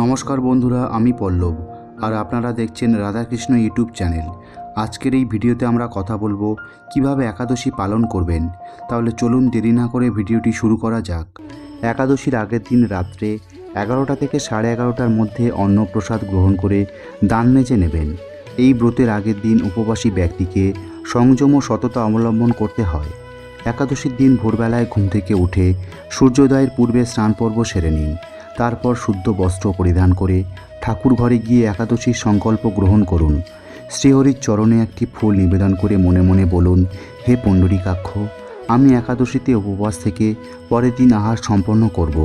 নমস্কার বন্ধুরা, আমি পল্লব, আর আপনারা দেখছেন রাধাকৃষ্ণ ইউটিউব চ্যানেল। আজকের এই ভিডিওতে আমরা কথা বলব কীভাবে একাদশী পালন করবেন। তাহলে চলুন দেরি না করে ভিডিওটি শুরু করা যাক। একাদশীর আগের দিন রাত্রে এগারোটা থেকে সাড়ে এগারোটার মধ্যে অন্নপ্রসাদ গ্রহণ করে দান মেজে নেবেন। এই ব্রতের আগের দিন উপবাসী ব্যক্তিকে সংযম ও সততা অবলম্বন করতে হয়। একাদশীর দিন ভোরবেলায় ঘুম থেকে উঠে সূর্যোদয়ের পূর্বে স্নান পর্ব সেরে নিন। তারপর শুদ্ধ বস্ত্র পরিধান করে ঠাকুর ঘরে গিয়ে একাদশীর সংকল্প গ্রহণ করুন। শ্রীহরির চরণে একটি ফুল নিবেদন করে মনে মনে বলুন, হে পণ্ডরীকাক্ষ, আমি একাদশীতে উপবাস থেকে পরের দিন আহার সম্পন্ন করব।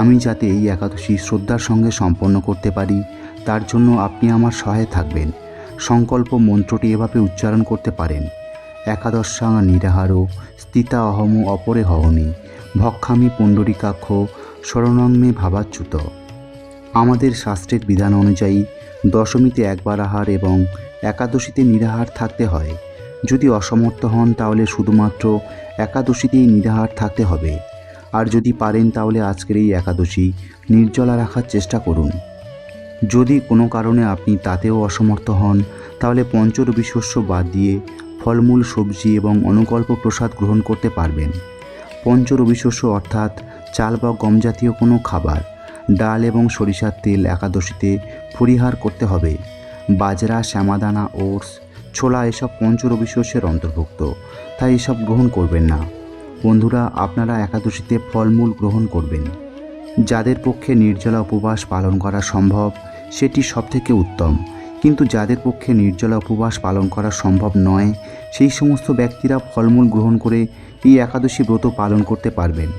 আমি যাতে এই একাদশী শ্রদ্ধার সঙ্গে সম্পন্ন করতে পারি, তার জন্য আপনি আমার সহায় থাকবেন। সংকল্প মন্ত্রটি এভাবে উচ্চারণ করতে পারেন, একাদশাং নিরাহারো, স্থিতা অহম অপরে হহমি ভক্ষামি পুণ্ডরিকাক্ষ শরণাঙ্গে ভাবাচ্যুত। আমাদের শাস্ত্রের বিধান অনুযায়ী দশমীতে একবার আহার এবং একাদশীতে নিরাহার থাকতে হয়। যদি অসমর্থ হন তাহলে শুধুমাত্র একাদশীতেই নিরাহার থাকতে হবে। আর যদি পারেন তাহলে আজকের এই একাদশী নির্জলা রাখার চেষ্টা করুন। যদি কোনো কারণে আপনি তাতেও অসমর্থ হন, তাহলে পঞ্চরবি শস্য বাদ দিয়ে ফলমূল, সবজি এবং অনুকল্প প্রসাদ গ্রহণ করতে পারবেন। পঞ্চরবি শস্য অর্থাৎ চাল বা গম জাতীয় কোনো খাবার, ডাল এবং সরিষার তেল একাদশীতে পরিহার করতে হবে। বাজরা, শ্যামাদানা, ওটস, ছোলা এসব পঞ্চরবি শস্যের অন্তর্ভুক্ত, তাই এসব গ্রহণ করবেন না। বন্ধুরা, আপনারা একাদশীতে ফলমূল গ্রহণ করবেন। যাদের পক্ষে নির্জলা উপবাস পালন করা সম্ভব, সেটি সবথেকে উত্তম। কিন্তু যাদের পক্ষে নির্জলা উপবাস পালন করা সম্ভব নয়, সেই সমস্ত ব্যক্তিরা ফলমূল গ্রহণ করে এই একাদশী ব্রত পালন করতে পারবেন।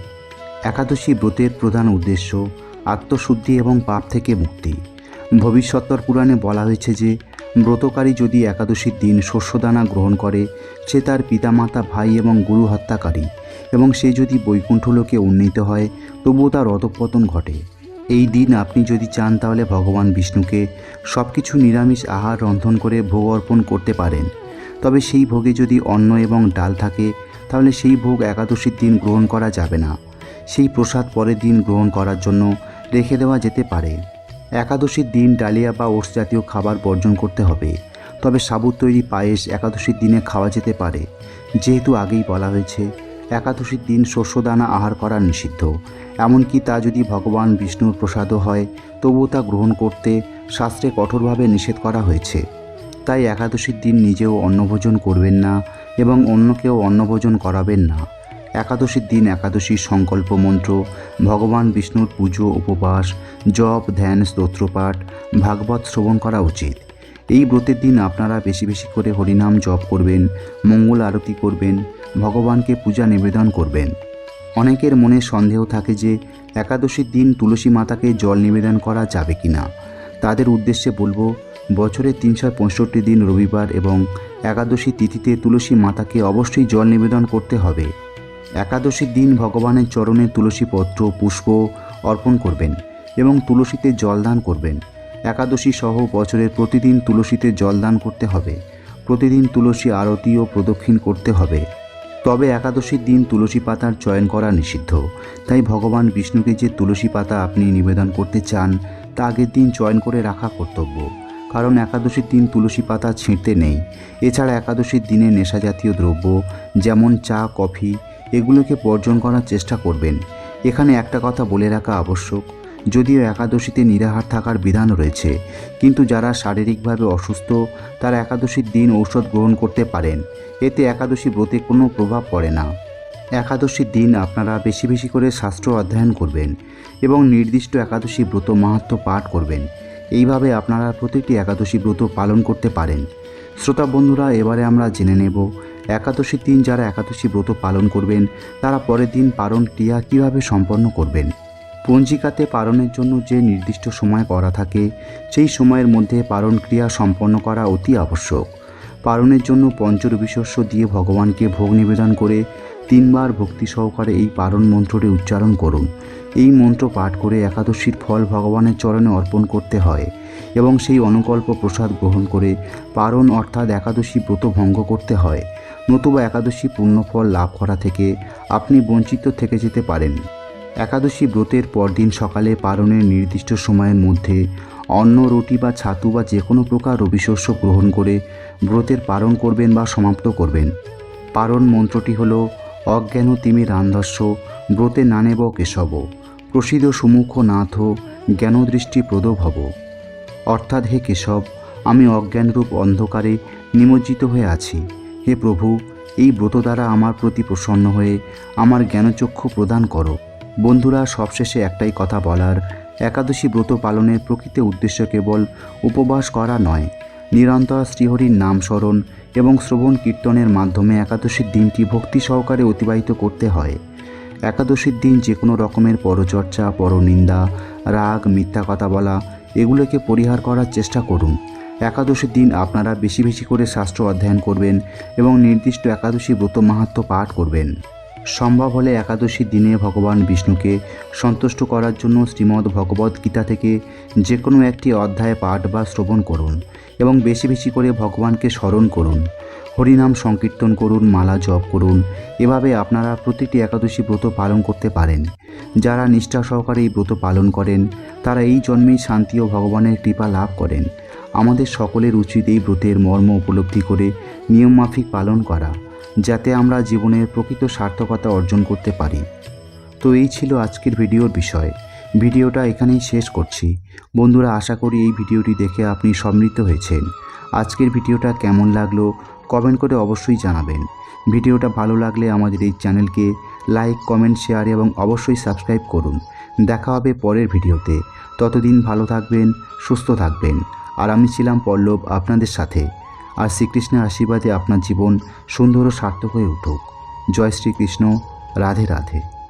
একাদশী ব্রতের প্রধান উদ্দেশ্য আত্মশুদ্ধি এবং পাপ থেকে মুক্তি। ভবিষ্যত্তর পুরাণে বলা হয়েছে যে, ব্রতকারী যদি একাদশীর দিন শস্যদানা গ্রহণ করে, সে তার পিতামাতা, ভাই এবং গুরু হত্যাকারী এবং সে যদি বৈকুণ্ঠলোকে উন্নীত হয়, তবুও তার অধঃপতন ঘটে। এই দিন আপনি যদি চান তাহলে ভগবান বিষ্ণুকে সব কিছু নিরামিষ আহার রন্ধন করে ভোগ অর্পণ করতে পারেন। তবে সেই ভোগে যদি অন্ন এবং ডাল থাকে, তাহলে সেই ভোগ একাদশীর দিন গ্রহণ করা যাবে না। সেই প্রসাদ পরের দিন গ্রহণ করার জন্য রেখে দেওয়া যেতে পারে। একাদশীর দিন ডালিয়া বা ওটস জাতীয় খাবার বর্জন করতে হবে। তবে সাবুত তৈরি পায়েস একাদশীর দিনে খাওয়া যেতে পারে। যেহেতু আগেই বলা হয়েছে, একাদশীর দিন শস্যদানা আহার করা নিষিদ্ধ। এমনকি তা যদি ভগবান বিষ্ণুর প্রসাদও হয়, তবুও তা গ্রহণ করতে শাস্ত্রে কঠোরভাবে নিষেধ করা হয়েছে। তাই একাদশীর দিন নিজেও অন্নভোজন করবেন না এবং অন্যকেও অন্নভোজন করাবেন না। একাদশীর দিন একাদশীর সংকল্প মন্ত্র, ভগবান বিষ্ণুর পুজো, উপবাস, জপ, ধ্যান, স্তোত্রপাঠ, ভাগবত শ্রবণ করা উচিত। এই ব্রতের দিন আপনারা বেশি বেশি করে হরিনাম জপ করবেন, মঙ্গল আরতি করবেন, ভগবানকে পূজা নিবেদন করবেন। অনেকের মনে সন্দেহ থাকে যে একাদশীর দিন তুলসী মাতাকে জল নিবেদন করা যাবে কি না তাদের উদ্দেশ্যে বলব বছরের তিনশো পঁয়ষট্টি দিন রবিবার এবং একাদশী তিথিতে তুলসী মাতাকে অবশ্যই জল নিবেদন করতে হবে। একাদশীর দিন ভগবানের চরণে তুলসী পত্র, পুষ্প অর্পণ করবেন এবং তুলসীতে জলদান করবেন। একাদশী সহ বছরের প্রতিদিন তুলসীতে জলদান করতে হবে। প্রতিদিন তুলসী আরতি ও প্রদক্ষিণ করতে হবে। তবে একাদশীর দিন তুলসী পাতার চয়ন করা নিষিদ্ধ। তাই ভগবান বিষ্ণুকে যে তুলসী পাতা আপনি নিবেদন করতে চান, তা আগের দিন চয়ন করে রাখা কর্তব্য। কারণ একাদশীর দিন তুলসী পাতা ছিঁড়তে নেই। এছাড়া একাদশীর দিনে নেশাজাতীয় দ্রব্য, যেমন চা, কফি এগুলোকে বর্জন করার চেষ্টা করবেন। এখানে একটা কথা বলে রাখা আবশ্যক, যদিও একাদশীতে নিরাহার থাকার বিধান রয়েছে, কিন্তু যারা শারীরিকভাবে অসুস্থ, তারা একাদশীর দিন ঔষধ গ্রহণ করতে পারেন। এতে একাদশী ব্রতে কোনো প্রভাব পড়ে না। একাদশীর দিন আপনারা বেশি বেশি করে শাস্ত্র অধ্যয়ন করবেন এবং নির্দিষ্ট একাদশী ব্রত মাহাত্ম পাঠ করবেন। এইভাবে আপনারা প্রতিটি একাদশী ব্রত পালন করতে পারেন। শ্রোতা বন্ধুরা, এবারে আমরা জেনে নেব একাদশীর দিন যারা একাদশী ব্রত পালন করবেন, তারা পরের দিন পালন ক্রিয়া কীভাবে সম্পন্ন করবেন? পঞ্জিকাতে পালনের জন্য যে নির্দিষ্ট সময় করা থাকে, সেই সময়ের মধ্যে পালন ক্রিয়া সম্পন্ন করা অতি আবশ্যক। পালনের জন্য পঞ্চরবিশস্য দিয়ে ভগবানকে ভোগ নিবেদন করে তিনবার ভক্তি সহকারে এই পালন মন্ত্রটি উচ্চারণ করুন। এই মন্ত্র পাঠ করে একাদশীর ফল ভগবানের চরণে অর্পণ করতে হয় এবং সেই অনুকল্প প্রসাদ গ্রহণ করে পারণ অর্থাৎ একাদশী ব্রত ভঙ্গ করতে হয়। নতুবা একাদশী পুণ্যফল লাভ করা থেকে আপনি বঞ্চিত থেকে যেতে পারেন। একাদশী ব্রতের পরদিন সকালে পালনের নির্দিষ্ট সময়ের মধ্যে অন্ন, রুটি বা ছাতু বা যে কোনো প্রকার রবিশস্য গ্রহণ করে ব্রতের পালন করবেন বা সমাপ্ত করবেন। পারণ মন্ত্রটি হল, অজ্ঞান তিমির রান্ধস্য, ব্রতে নানেব কেশব, প্রসিদ্ধ সুমুখ নাথ, জ্ঞানদৃষ্টি প্রদ ভব অর্থাৎ হে কেশব, আমি অজ্ঞানরূপ অন্ধকারে নিমজ্জিত হয়ে আছি। হে প্রভু, এই ব্রত দ্বারা আমার প্রতি প্রসন্ন হয়ে আমার জ্ঞানচক্ষু প্রদান করো। বন্ধুরা, সবশেষে একটাই কথা বলার, একাদশী ব্রত পালনের প্রকৃত উদ্দেশ্য কেবল উপবাস করা নয়। নিরন্তর শ্রীহরির নাম স্মরণ এবং শ্রবণ কীর্তনের মাধ্যমে একাদশীর দিনটি ভক্তি সহকারে অতিবাহিত করতে হয়। একাদশীর দিন যে কোনো রকমের পরচর্চা, পরনিন্দা, রাগ, মিথ্যা কথা বলা, এগুলোকে পরিহার করার চেষ্টা করুন। একাদশীর দিন আপনারা বেশি বেশি করে শাস্ত্র অধ্যয়ন করবেন এবং নির্দিষ্ট একাদশী ব্রত মাহাত্ম পাঠ করবেন। সম্ভব হলে একাদশীর দিনে ভগবান বিষ্ণুকে সন্তুষ্ট করার জন্য শ্রীমদ্ ভগবদ্ গীতা থেকে যে কোনো একটি অধ্যায় পাঠ বা শ্রবণ করুন এবং বেশি বেশি করে ভগবানকে স্মরণ করুন। হরিনাম সংকীর্তন করুন, মালা জপ করুন, এভাবে আপনারা প্রতিটি একাদশী ব্রত পালন করতে পারেন। যারা নিষ্ঠা সহকারে এই ব্রত পালন করেন, তারা এই জন্মেই শান্তি ও ভগবানের কৃপা লাভ করেন। আমাদের সকলের উচিত এই ব্রতের মর্ম উপলব্ধি করে নিয়মমাফিক পালন করা, যাতে আমরা জীবনের প্রকৃত সার্থকতা অর্জন করতে পারি। তো এই ছিল আজকের ভিডিওর বিষয়। ভিডিওটা এখানেই শেষ করছি। বন্ধুরা, আশা করি এই ভিডিওটি দেখে আপনি সমৃদ্ধ হয়েছেন। আজকের ভিডিওটা কেমন লাগল কমেন্ট করে অবশ্যই জানাবেন। ভিডিওটা ভালো লাগলে আমাদের এই চ্যানেলকে লাইক, কমেন্ট, শেয়ার এবং অবশ্যই সাবস্ক্রাইব করুন। দেখা হবে পরের ভিডিওতে। ততদিন ভালো থাকবেন, সুস্থ থাকবেন। আর আমি ছিলাম পল্লব আপনাদের সাথে। আর শ্রীকৃষ্ণের আশীর্বাদে আপনার জীবন সুন্দর ও সার্থক হয়ে উঠুক। জয় শ্রীকৃষ্ণ। রাধে রাধে।